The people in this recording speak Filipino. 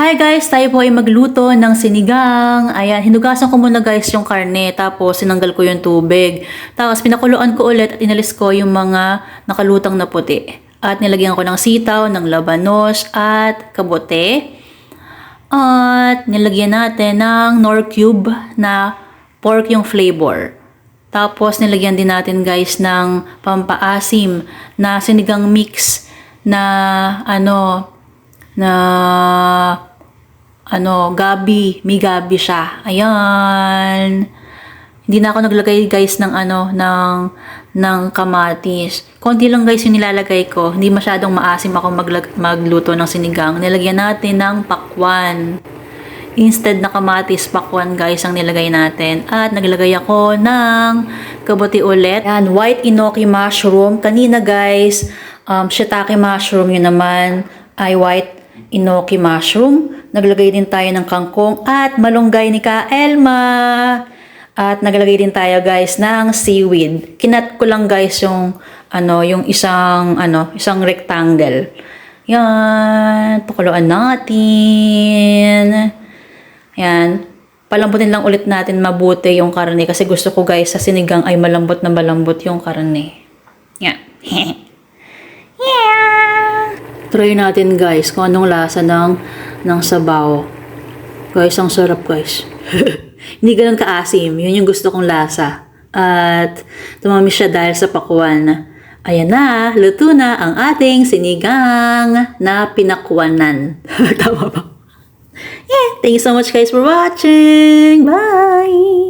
Hi guys, tayo po ay magluto ng sinigang. Ayan, hinugasan ko muna guys yung karne, tapos sinanggal ko yung tubig. Tapos pinakuluan ko ulit at inalis ko yung mga nakalutang na puti. At nilagyan ko ng sitaw, ng labanos at kabote. At nilagyan natin ng nor cube na pork yung flavor. Tapos nilagyan din natin guys ng pampaasim na sinigang mix na ano na ano gabi, may gabi siya. Ayan. Hindi na ako naglagay guys ng ano ng ng kamatis. Konti lang guys yung nilalagay ko. Hindi masyadong maasim ako maglag- magluto ng sinigang. Nilagyan natin ng pakwan. Instead na kamatis, pakwan guys ang nilagay natin. At naglagay ako ng kabuti ulit. Yan, white enoki mushroom. Kanina guys, um, shiitake mushroom yun naman ay white enoki mushroom. Naglagay din tayo ng kangkong at malunggay ni Ka Elma. At naglagay din tayo guys ng seaweed. Kinat ko lang guys yung ano, yung isang ano, isang rectangle. Yan, pakuluan natin. Yan. Palambutin lang ulit natin mabuti yung karne kasi gusto ko guys sa sinigang ay malambot na malambot yung karne. Yan. Try natin guys kung anong lasa ng, ng sabaw. Guys, ang sarap guys. Hindi ganun kaasim. Yun yung gusto kong lasa. At tumamis siya dahil sa pakuan. Ayan na, luto na ang ating sinigang na pinakwanan. Tama ba? Yeah, thank you so much guys for watching. Bye!